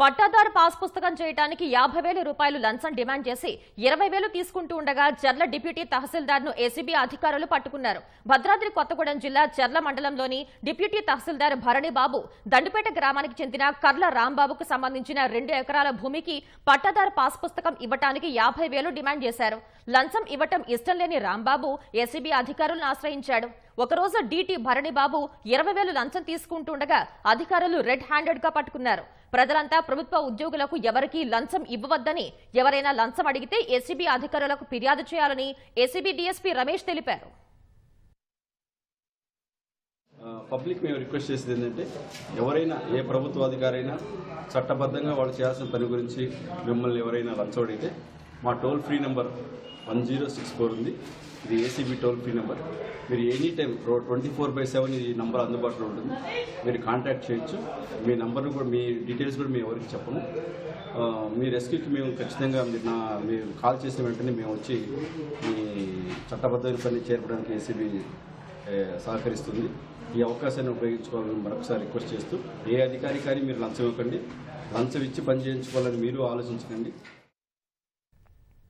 పట్టాదారు పాస్ పుస్తకం చేయడానికి యాభై వేల రూపాయలు లంచం డిమాండ్ చేసి ఇరవై వేలు తీసుకుంటూ ఉండగా చర్ల డిప్యూటీ తహసీల్దార్ను ఏసీబీ అధికారులు పట్టుకున్నారు. భద్రాద్రి కొత్తగూడెం జిల్లా చర్ల మండలంలోని డిప్యూటీ తహసీల్దార్ భరణిబాబు దండుపేట గ్రామానికి చెందిన కర్ల రాంబాబుకు సంబంధించిన రెండు ఎకరాల భూమికి పట్టాదారు పాస్ పుస్తకం ఇవ్వటానికి యాభై వేలు డిమాండ్ చేశారు. లంచం ఇవ్వటం ఇష్టం లేని రాంబాబు ఏసీబీ అధికారులను ఆశ్రయించాడు. ఒకరోజు డీటీ భరణిబాబు ఇరవై వేలు లంచం తీసుకుంటుండగా అధికారులు రెడ్ హ్యాండెడ్గా పట్టుకున్నారు. ప్రజలంతా ప్రభుత్వ ఉద్యోగులకు ఎవరికీ లంచం ఇవ్వవద్దని ఎవరైనా లంచం అడిగితే ఏసీబీ అధికారులకు ఫిర్యాదు చేయాలని ఏసీబీ డీఎస్పీ రమేష్ తెలిపారు. పబ్లిక్ మేము రిక్వెస్ట్ చేసేది ఏంటంటే ఎవరైనా ఏ ప్రభుత్వ అధికారైనా చట్టబద్ధంగా వాళ్ళు చేయాల్సిన పని గురించి మిమ్మల్ని ఎవరైనా లంచం అడిగితే మా toll free number one zero six four ఉంది. ఇది ఏసీబీ టోల్ ఫ్రీ నెంబర్ మీరు any time twenty four by seven ఈ నెంబర్ అందుబాటులో ఉంటుంది. మీరు కాంటాక్ట్ చేయొచ్చు. మీ నెంబర్ను కూడా మీ డీటెయిల్స్ కూడా మేము ఎవరికి చెప్పము. మీ రెస్క్యూకి మేము ఖచ్చితంగా మీరు నా మీరు కాల్ చేసిన వెంటనే మేము వచ్చి మీ చట్టబద్ధమైన పని చేర్పడానికి ఏసీబీ సహకరిస్తుంది. ఈ అవకాశాన్ని ఉపయోగించుకోవాలని మరొకసారి రిక్వెస్ట్ చేస్తూ ఏ అధికారి కానీ మీరు లంచం ఇవ్వకండి. లంచం ఇచ్చి పని చేయించుకోవాలని మీరు ఆలోచించకండి.